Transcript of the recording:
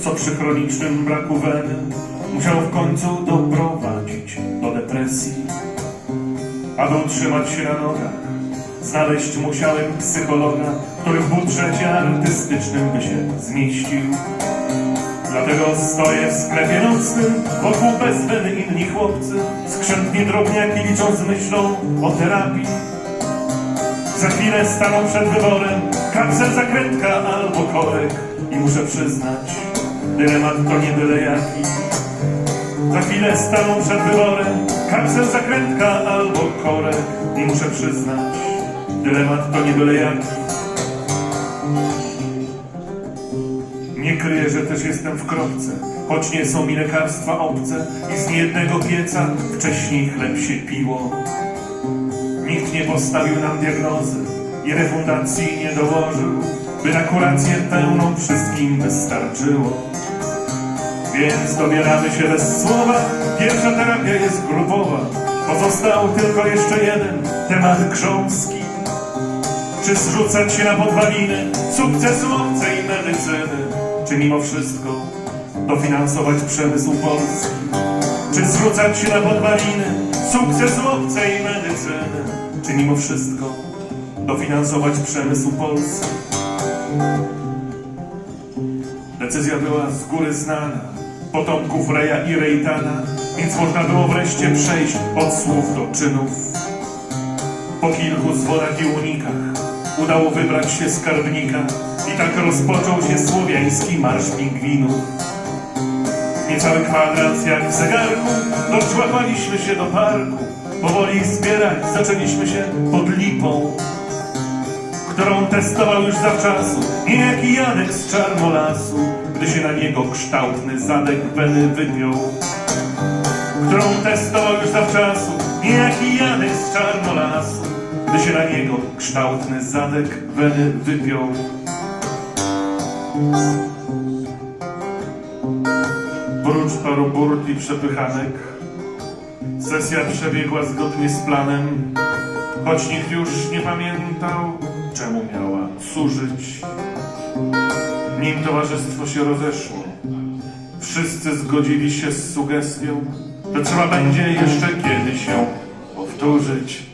co przy chronicznym braku weny musiał w końcu doprowadzić do depresji. Aby utrzymać się na nogach, znaleźć musiałem psychologa, który w budżecie artystycznym by się zmieścił. Dlatego stoję w sklepie nocnym, wokół bez weny inni chłopcy, skrzętni drobniaki licząc myślą o terapii. Za chwilę staną przed wyborem kapsel, zakrętka albo korek i muszę przyznać, dylemat to nie byle jaki. Za chwilę staną przed wyborem kapsel, zakrętka albo korek i muszę przyznać, dylemat to nie byle jaki. Nie kryję, że też jestem w kropce, choć nie są mi lekarstwa obce i z niejednego pieca wcześniej chleb się piło. Nikt nie postawił nam diagnozy i refundacji nie dołożył, by na kurację pełną wszystkim wystarczyło. Więc dobieramy się bez słowa, pierwsza terapia jest grupowa. Pozostał tylko jeszcze jeden temat grząski. Czy zrzucać się na podwaliny sukcesu obcej medycyny? Czy mimo wszystko dofinansować przemysł polski? Czy zrzucać się na podwaliny sukcesu obcej medycyny? Czy mimo wszystko dofinansować przemysł polski? Decyzja była z góry znana, potomków Reja i Rejtana, więc można było wreszcie przejść od słów do czynów. Po kilku zwodach i unikach udało wybrać się skarbnika i tak rozpoczął się słowiański marsz pingwinów. Niecały kwadrans jak w zegarku, doczłapaliśmy się do parku. Powoli zbierać zaczęliśmy się pod lipą, którą testował już zawczasu niejaki Janek z Czarnolasu, gdy się na niego kształtny zadek weny wypiął. Którą testował już zawczasu niejaki Janek z Czarnolasu, gdy się na niego kształtny zadek weny wypiął. Prócz paru burt i przepychanek, sesja przebiegła zgodnie z planem, choć nikt już nie pamiętał, czemu miała służyć. Nim towarzystwo się rozeszło, wszyscy zgodzili się z sugestią, że trzeba będzie jeszcze kiedyś ją powtórzyć.